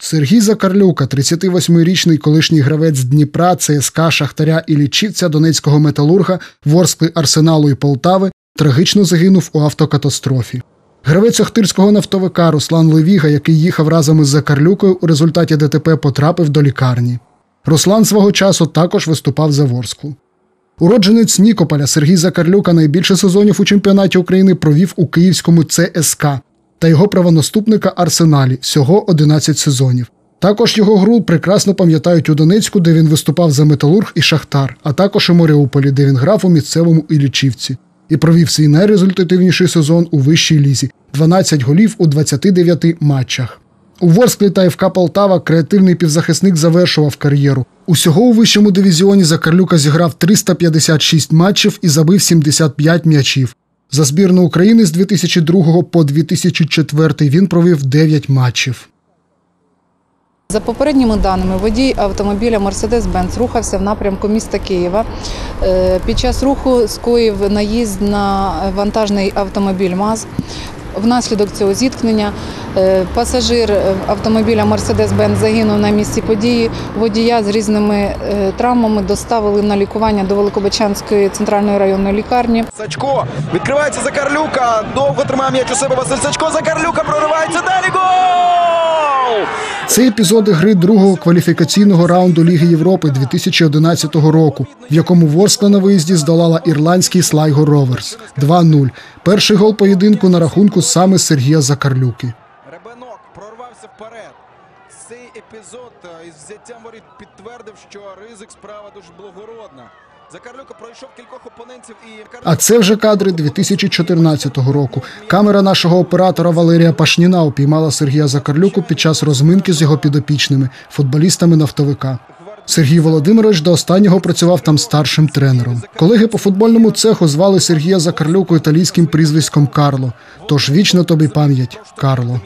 Сергій Закарлюка, 38-річний колишній гравець Дніпра, ЦСКА, Шахтаря і лічівця Донецького металурга, Ворскли Арсеналу і Полтави, трагічно загинув у автокатастрофі. Гравець Охтирського нафтовика Руслан Левіга, який їхав разом із Закарлюкою, у результаті ДТП потрапив до лікарні. Руслан свого часу також виступав за Ворсклу. Уродженець Нікополя Сергій Закарлюка найбільше сезонів у чемпіонаті України провів у київському ЦСК та його правонаступника Арсеналі всього 11 сезонів. Також його гру прекрасно пам'ятають у Донецьку, де він виступав за Металург і Шахтар, а також у Маріуполі, де він грав у місцевому Іллічівці. І провів свій найрезультативніший сезон у вищій лізі 12 голів у 29 матчах. У Ворсклі та ФК Полтава креативний півзахисник завершував кар'єру. Усього у вищому дивізіоні Закарлюка зіграв 356 матчів і забив 75 м'ячів. За збірну України з 2002 по 2004 він провів 9 матчів. За попередніми даними, водій автомобіля Мерседес-Бенц рухався в напрямку міста Києва. Е, Під час руху скоїв наїзд на вантажний автомобіль МАЗ. Внаслідок цього зіткнення е, пасажир е, автомобіля Mercedes-Benz загинув на місці події. Водія з різними е, травмами доставили на лікування до Великобачанської центральної районної лікарні. Сачко відкривається Закарлюка. Довго тримає м'яч у себе Василь Сачко. Закарлюка проривається далі. Гол! Це епізоди гри другого кваліфікаційного раунду Ліги Європи 2011 року, в якому Ворскла на виїзді здолала ірландський Слайго Роверс 2-0. Перший гол поєдинку на рахунку саме Сергія Закарлюки. Ребенок прорвався вперед. Цей епізод е, із взяттям воріт підтвердив, що ризик справа дуже благородна. Закарлюка пройшов кількох опонентів і А це вже кадри 2014 року. Камера нашого оператора Валерія Пашніна упіймала Сергія Закарлюку під час розминки з його підопічними футболістами нафтовика. Сергій Володимирович до останнього працював там старшим тренером. Колеги по футбольному цеху звали Сергія Закарлюку італійським прізвиськом Карло. Тож вічно тобі пам'ять, Карло.